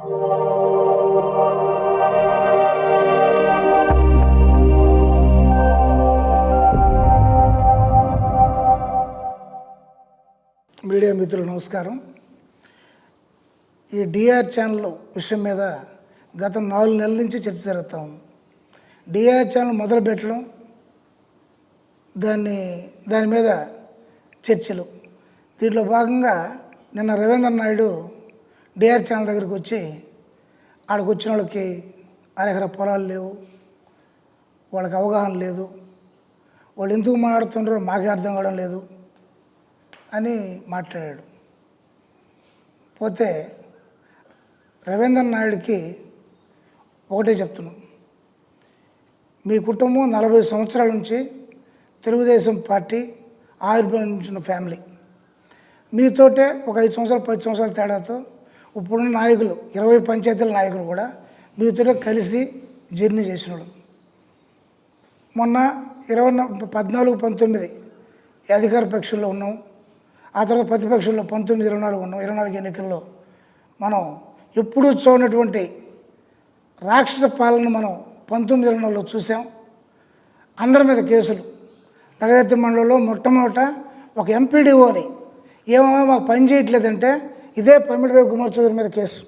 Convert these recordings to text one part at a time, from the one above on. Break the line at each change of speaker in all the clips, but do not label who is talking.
Media మిత్రులు నమస్కారం. ఈ డిఆర్ ఛానల్ విషయం మీద గత నాలుగు నెలల నుంచి చర్చ జరుగుతాం. డిఆర్ ఛానల్ మొదలు పెట్టడం దాన్ని దాని మీద చర్చలు. దీంట్లో భాగంగా నిన్న రవీంద్ర నాయుడు డిఆర్ ఛానల్ దగ్గరికి వచ్చి ఆడికి వచ్చిన వాళ్ళకి అరెకర పొలాలు లేవు వాళ్ళకి అవగాహన లేదు వాళ్ళు ఎందుకు మాట్లాడుతుండ్రో మాకే అర్థం కావడం లేదు అని మాట్లాడాడు. పోతే రవీంద్ర నాయుడికి ఒకటే చెప్తున్నాం. మీ కుటుంబం నలభై సంవత్సరాల నుంచి తెలుగుదేశం పార్టీ ఆవిర్భవించిన ఫ్యామిలీ. మీతోటే ఒక ఐదు సంవత్సరాలు పది సంవత్సరాల తేడాతో ఇప్పుడున్న నాయకులు ఇరవై పంచాయతీల నాయకులు కూడా మీతో కలిసి జర్నీ చేసిన మొన్న ఇరవై పద్నాలుగు పంతొమ్మిది అధికార పక్షంలో ఉన్నాం. ఆ తర్వాత ప్రతిపక్షంలో పంతొమ్మిది ఇరవై నాలుగు ఉన్నాం. ఇరవై నాలుగు ఎన్నికల్లో మనం ఎప్పుడూ చూడనటువంటి రాక్షస పాలన మనం పంతొమ్మిది ఇరవై నాలుగులో చూసాం. అందరి మీద కేసులు. నగరత్తి మండలంలో మొట్టమొదట ఒక ఎంపీడీఓని ఏమో మాకు పని చేయట్లేదంటే ఇదే పమిడి రవి కుమార్ చౌదరి మీద కేసు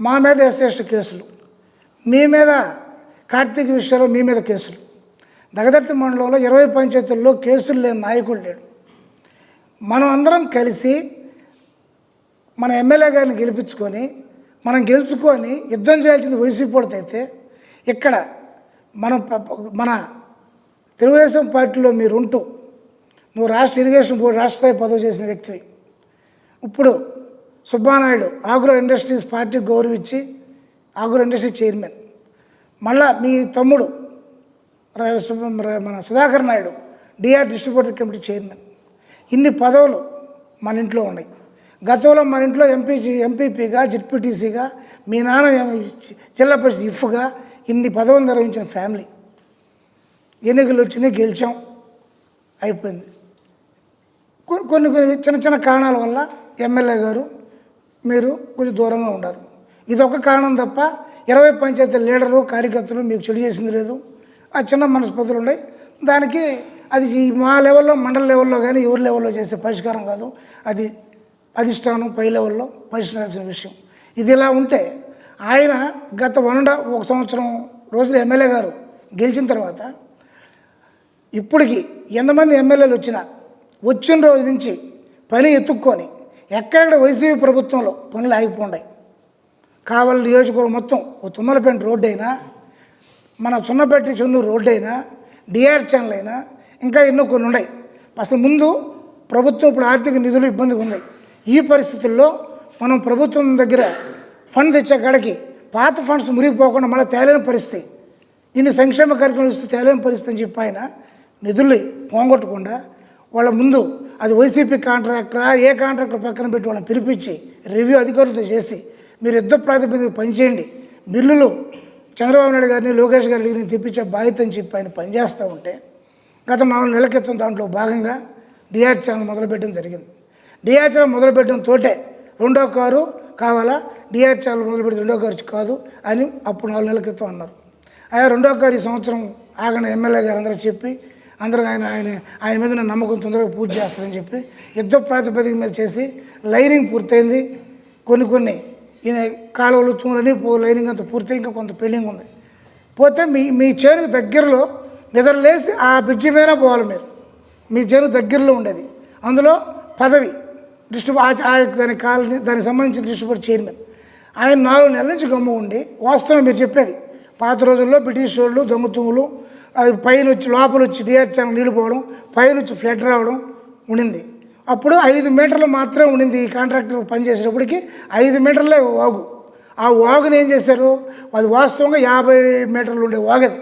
మా మీద ఎస్ఎస్టీ కేసులు. మీ మీద కార్తీక విషయంలో మీ మీద కేసులు. దగదర్తి మండలంలో ఇరవై పంచాయతీల్లో కేసులు లేని నాయకుడు లేడు. మనం అందరం కలిసి మన ఎమ్మెల్యే గారిని గెలిపించుకొని మనం గెలుచుకొని యుద్ధం చేయాల్సింది వైసీపీ వాళ్ళతో అయితే ఇక్కడ మనం మన తెలుగుదేశం పార్టీలో మీరు ఉంటూ నువ్వు రాష్ట్ర ఇరిగేషన్ బోర్డు రాష్ట్ర స్థాయి పదవి చేసిన వ్యక్తివి. ఇప్పుడు సుబ్బానాయుడు ఆగ్రో ఇండస్ట్రీస్ పార్టీ గౌరవించి ఆగ్రో ఇండస్ట్రీ చైర్మన్. మళ్ళా మీ తమ్ముడు మన Sudhakar Naidu DR distributor committee chairman. ఇన్ని పదవులు మన ఇంట్లో ఉన్నాయి. గతంలో మన ఇంట్లో ఎంపీ ఎంపీపీగా జెడ్పీటీసీగా మీ నాన్న జిల్లా పరిషత్ ఇఫ్గా ఇన్ని పదవులు నిర్వహించిన ఫ్యామిలీ. ఎన్నికలు వచ్చినాయి గెలిచాం. అయిపోయింది. కొన్ని కొన్ని కొన్ని చిన్న చిన్న కారణాల వల్ల ఎమ్మెల్యే గారు మీరు కొంచెం దూరంగా ఉన్నారు ఇదొక కారణం తప్ప ఇరవై పంచాయతీ లీడరు కార్యకర్తలు మీకు చెడు చేసింది లేదు. ఆ చిన్న మనస్పతులు ఉన్నాయి. దానికి అది మా లెవెల్లో మండల లెవెల్లో కానీ ఎవరి లెవెల్లో చేసే పరిష్కారం కాదు. అది అధిష్టానం పై లెవెల్లో పరిష్కరించాల్సిన విషయం. ఇది ఇలా ఉంటే ఆయన గత వనడ ఒక సంవత్సరం రోజులు ఎమ్మెల్యే గారు గెలిచిన తర్వాత ఇప్పటికి ఎంతమంది ఎమ్మెల్యేలు వచ్చినా వచ్చిన రోజు నుంచి పని ఎత్తుక్కొని ఎక్కడ వైసీపీ ప్రభుత్వంలో పనులు ఆగిపోండాయి. కావలి నియోజకవర్గం మొత్తం ఓ తుమ్మలపేట రోడ్డు అయినా మన సున్నపెట్టి చెన్నూరు రోడ్డు అయినా డిఆర్ ఛానల్ అయినా ఇంకా ఎన్నో కొన్ని ఉన్నాయి. అసలు ముందు ప్రభుత్వం ఇప్పుడు ఆర్థిక నిధులు ఇబ్బందిగా ఉన్నాయి ఈ పరిస్థితుల్లో మనం ప్రభుత్వం దగ్గర ఫండ్ తెచ్చే కాడికి పాత ఫండ్స్ మురిగిపోకుండా మళ్ళీ తేలేని పరిస్థితి. ఇన్ని సంక్షేమ కార్యక్రమాలు ఇస్తూ తేలేని పరిస్థితి అని చెప్పి ఆయన నిధుల్ని పోగొట్టకుండా వాళ్ళ ముందు అది వైసీపీ కాంట్రాక్టరా ఏ కాంట్రాక్టర్ పక్కన పెట్టి వాళ్ళని పిలిపించి రివ్యూ అధికారులతో చేసి మీరు యుద్ధ ప్రాతిపదిక పనిచేయండి. బిల్లులు చంద్రబాబు నాయుడు గారిని లోకేష్ గారిని తెప్పించే బాధ్యత అని చెప్పి ఆయన పనిచేస్తూ ఉంటే గత నాలుగు నెలల క్రితం దాంట్లో భాగంగా డిఆర్ ఛానల్ మొదలుపెట్టడం జరిగింది. డిఆర్ ఛానల్ మొదలుపెట్టడం తోటే రెండో కారు కావాలా? డిఆర్ ఛానల్ మొదలుపెట్టి రెండో కారు కాదు అని అప్పుడు నాలుగు నెలల క్రితం అన్నారు. అయ్యా రెండో కారు ఈ సంవత్సరం ఆగని ఎమ్మెల్యే గారు అందరూ చెప్పి అందరూ ఆయన ఆయన ఆయన మీద నా నమ్మకం తొందరగా పూర్తి చేస్తారని చెప్పి యుద్ధ ప్రాతిపదిక మీద చేసి లైనింగ్ పూర్తయింది. కొన్ని కొన్ని ఈయన కాలువలు తూములని పో లైనింగ్ అంత పూర్తి ఇంకా కొంత పెండింగ్ ఉంది. పోతే మీ మీ చేను దగ్గరలో నిద్రలేసి ఆ బ్రిడ్జి మీద పోవాలి మీరు. మీ చేను దగ్గరలో ఉండేది. అందులో పదవి దృష్టి ఆ- దాని కాలనీ దానికి సంబంధించిన డిస్ట్రిబ్యూటర్ చైర్మన్. ఆయన నాలుగు నెలల నుంచి గమ్ము ఉండి వాస్తవం మీరు చెప్పేది పాత రోజుల్లో బ్రిటిష్ వాళ్ళు దొంగతుములు అది పైన వచ్చి లోపల వచ్చి డిఆర్ ఛానల్ నీళ్ళు పోవడం పైన వచ్చి ఫ్లడ్ రావడం ఉండింది. అప్పుడు ఐదు మీటర్లు మాత్రమే ఉండింది ఈ కాంట్రాక్టర్ పనిచేసేటప్పటికి. ఐదు మీటర్లే వాగు. ఆ వాగుని ఏం చేశారు? అది వాస్తవంగా యాభై మీటర్లు ఉండే వాగది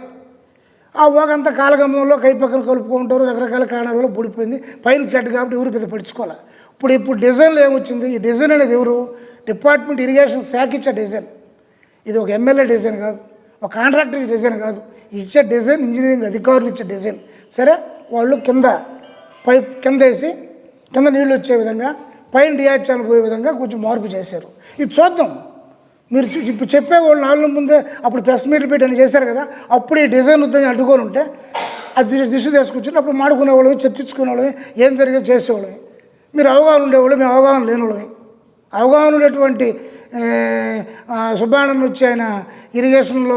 ఆ వాగంతా కాలగమనంలో కై పక్కన కలుపుకుంటారు రకరకాల కారణాల వల్ల పైన ఫ్లడ్ కాబట్టి ఎవరు పెద్ద పడుచుకోవాలి ఇప్పుడు ఇప్పుడు డిజైన్లో ఏమొచ్చింది? ఈ డిజైన్ అనేది ఎవరు? డిపార్ట్మెంట్ ఇరిగేషన్ శాఖ ఇచ్చే డిజైన్. ఇది ఒక ఎమ్మెల్యే డిజైన్ కాదు. ఒక కాంట్రాక్టర్ డిజైన్ కాదు. ఇచ్చే డిజైన్ ఇంజనీరింగ్ అధికారులు ఇచ్చే డిజైన్. సరే? వాళ్ళు కింద పైప్ కింద వేసి కింద నీళ్ళు వచ్చే విధంగా పైన డిఆర్ ఛానల్ పోయే విధంగా కొంచెం మార్పు చేశారు. ఇది చూద్దాం. మీరు ఇప్పుడు ఇప్పుడు చెప్పేవాళ్ళు నాలుగు ముందే అప్పుడు ప్రెస్ మీట్లు పెట్టి అని చేశారు కదా అప్పుడు ఈ డిజైన్ వద్దని అడ్డుకొని ఉంటే అది దిశ దిశ తీసుకొచ్చి అప్పుడు మాడుకునేవాళ్ళమి చర్చించుకునేవాళ్ళమి ఏం జరిగేది చేసేవాళ్ళమి. మీరు అవగాహన ఉండేవాళ్ళు మేము అవగాహన లేనివాళ్ళమి అవగాహన ఉన్నటువంటి ఏ, సుబ్బానంద్ వచ్చి ఆయన ఇరిగేషన్లో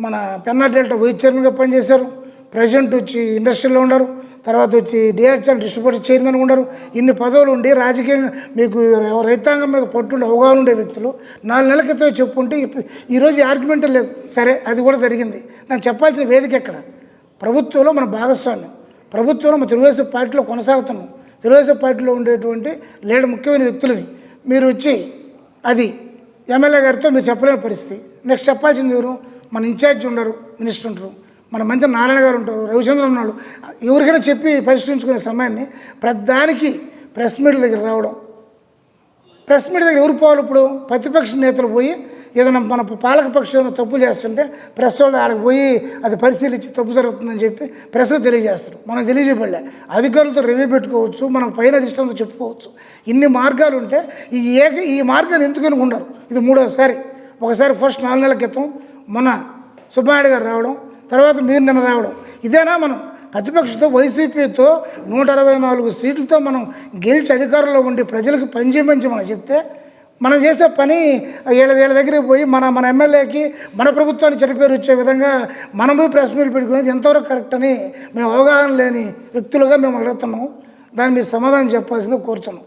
మన పెన్నా డెల్టా వైస్ చైర్మన్గా పనిచేశారు. ప్రెసిడెంట్ వచ్చి ఇండస్ట్రీలో ఉన్నారు తర్వాత వచ్చి డిఆర్చల్ డిస్ట్రిబ్యూటర్ చైర్మన్ ఉన్నారు ఇన్ని పదవులు ఉండి రాజకీయంగా మీకు రైతాంగం మీద పట్టుండే అవగాహన ఉండే వ్యక్తులు నాలుగు నెలల క్రితం చెప్పుంటే ఈరోజు ఆర్గ్యుమెంట్ లేదు. సరే అది కూడా జరిగింది. నాకు చెప్పాల్సిన వేదిక ఎక్కడ? ప్రభుత్వంలో మన భాగస్వామ్యం. ప్రభుత్వంలో మన తెలుగుదేశం పార్టీలో కొనసాగుతున్నాం. తెలుగుదేశం పార్టీలో ఉండేటువంటి లేడు ముఖ్యమైన వ్యక్తులని మీరు వచ్చి అది ఎమ్మెల్యే గారితో మీరు చెప్పలేని పరిస్థితి. నెక్స్ట్ చెప్పాల్సింది ఎవరు? మన ఇన్ఛార్జ్ ఉండరు మినిస్టర్ ఉంటారు. మన మంత్రి నారాయణ గారు ఉంటారు రవిచంద్ర ఉన్నాడు. ఎవరికైనా చెప్పి పరిష్కరించుకునే సమయాన్ని ప్రతిదానికి ప్రెస్ మీట్ల దగ్గర రావడం ప్రెస్ మీట్ దగ్గర ఎవరు పోవాలి ఇప్పుడు? ప్రతిపక్ష నేతలు పోయి ఏదైనా మన పాలక పక్షంలో తప్పు చేస్తుంటే ప్రెస్ వాళ్ళు ఆడికి పోయి అది పరిశీలించి తప్పు జరుగుతుందని చెప్పి ప్రెస్ తెలియజేస్తారు. మనం తెలియజేయబడలే. అధికారులతో రివ్యూ పెట్టుకోవచ్చు మనం పైన అధిష్టంతో చెప్పుకోవచ్చు. ఇన్ని మార్గాలు ఉంటే ఈ ఏక ఈ మార్గాన్ని ఎందుకు అనుకుంటారు? ఇది మూడోసారి. ఒకసారి ఫస్ట్ నాలుగు నెలల క్రితం మొన్న సుబ్బారెడ్డి గారు రావడం తర్వాత మీరు నిన్న రావడం. ఇదేనా మనం ప్రతిపక్షతో వైసీపీతో నూట అరవై నాలుగు సీట్లతో మనం గెలిచి అధికారంలో ఉండి ప్రజలకు పనిచేయమని మనం చెప్తే మనం చేసే పని ఏళ్ళ ఏళ్ళ దగ్గరికి పోయి మన మన ఎమ్మెల్యేకి మన ప్రభుత్వానికి చెడ్డ వచ్చే విధంగా మనం పోయి ప్రెస్ మీట్ పెట్టుకునేది ఎంతవరకు కరెక్ట్ అని మేము అవగాహన లేని వ్యక్తులుగా మేము అడుగుతున్నాం దాన్ని మీరు సమాధానం చెప్పాల్సింది కోరుచున్నాం